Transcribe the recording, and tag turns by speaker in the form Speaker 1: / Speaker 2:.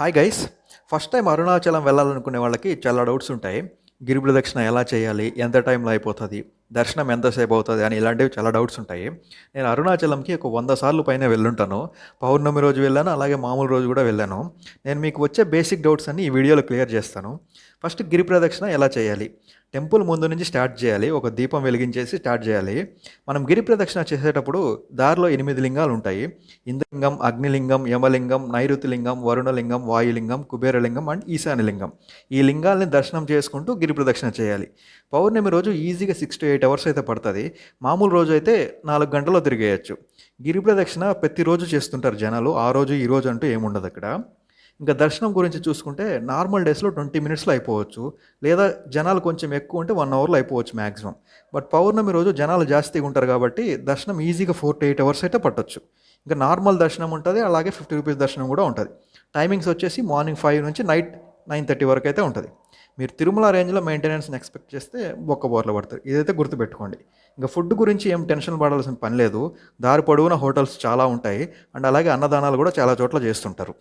Speaker 1: Hi guys first time Arunachalam వెళ్ళాలనుకునే వాళ్ళకి చాలా doubts ఉంటాయి. గిరి ప్రదక్షిణ ఎలా చేయాలి? ఎంత టైంలో అయిపోతుంది? దర్శనం ఎంతసేపు అవుతుంది? అని ఇలాంటివి చాలా డౌట్స్ ఉంటాయి. నేను అరుణాచలంకి ఒక వంద సార్లు పైన వెళ్ళుంటాను. పౌర్ణమి రోజు వెళ్ళాను అలాగే మామూలు రోజు కూడా వెళ్ళాను. నేను మీకు వచ్చే బేసిక్ డౌట్స్ అన్ని ఈ వీడియోలో క్లియర్ చేస్తాను. ఫస్ట్ గిరి ప్రదక్షిణ ఎలా చేయాలి? టెంపుల్ ముందు నుంచి స్టార్ట్ చేయాలి ఒక దీపం వెలిగించేసి స్టార్ట్ చేయాలి. మనం గిరి ప్రదక్షిణ చేసేటప్పుడు దారిలో ఎనిమిది లింగాలు ఉంటాయి. ఇంద్రలింగం అగ్నిలింగం యమలింగం నైరుతిలింగం వరుణలింగం వాయులింగం కుబేరలింగం అండ్ ఈశాన్యలింగం. ఈ లింగాల్ని దర్శనం చేసుకుంటూ గిరి ప్రదక్షిణ చేయాలి. పౌర్ణమి రోజు ఈజీగా సిక్స్ టు ఎయిట్ అవర్స్ అయితే పడుతుంది. మామూలు రోజు అయితే నాలుగు గంటల్లో తిరిగేయచ్చు. గిరి ప్రదక్షిణ ప్రతిరోజు చేస్తుంటారు జనాలు. ఆ రోజు ఈ రోజు అంటూ ఏముండదు అక్కడ. ఇంకా దర్శనం గురించి చూసుకుంటే నార్మల్ డేస్లో ట్వంటీ మినిట్స్లో అయిపోవచ్చు. లేదా జనాలు కొంచెం ఎక్కువ ఉంటే వన్ అవర్లో అయిపోవచ్చు మ్యాక్సిమం బట్ పౌర్ణమి రోజు జనాలు జాస్తిగా ఉంటారు కాబట్టి దర్శనం ఈజీగా ఫోర్ టు ఎయిట్ అవర్స్ అయితే పట్టొచ్చు. ఇంకా నార్మల్ దర్శనం ఉంటుంది అలాగే ఫిఫ్టీ రూపీస్ దర్శనం కూడా ఉంటుంది. టైమింగ్స్ వచ్చేసి మార్నింగ్ ఫైవ్ నుంచి నైట్ నైన్ థర్టీ వరకు అయితే ఉంటుంది. మీరు తిరుమల రేంజ్లో మెయింటెనెన్స్ని ఎక్స్పెక్ట్ చేస్తే బొక్క బోర్లో పడుతుంది. ఇదైతే గుర్తుపెట్టుకోండి. ఇంకా ఫుడ్ గురించి ఏం టెన్షన్ పడాల్సిన పని లేదు. దారి పొడవున హోటల్స్ చాలా ఉంటాయి. అండ్ అలాగే అన్నదానాలు కూడా చాలా చోట్ల చేస్తుంటారు.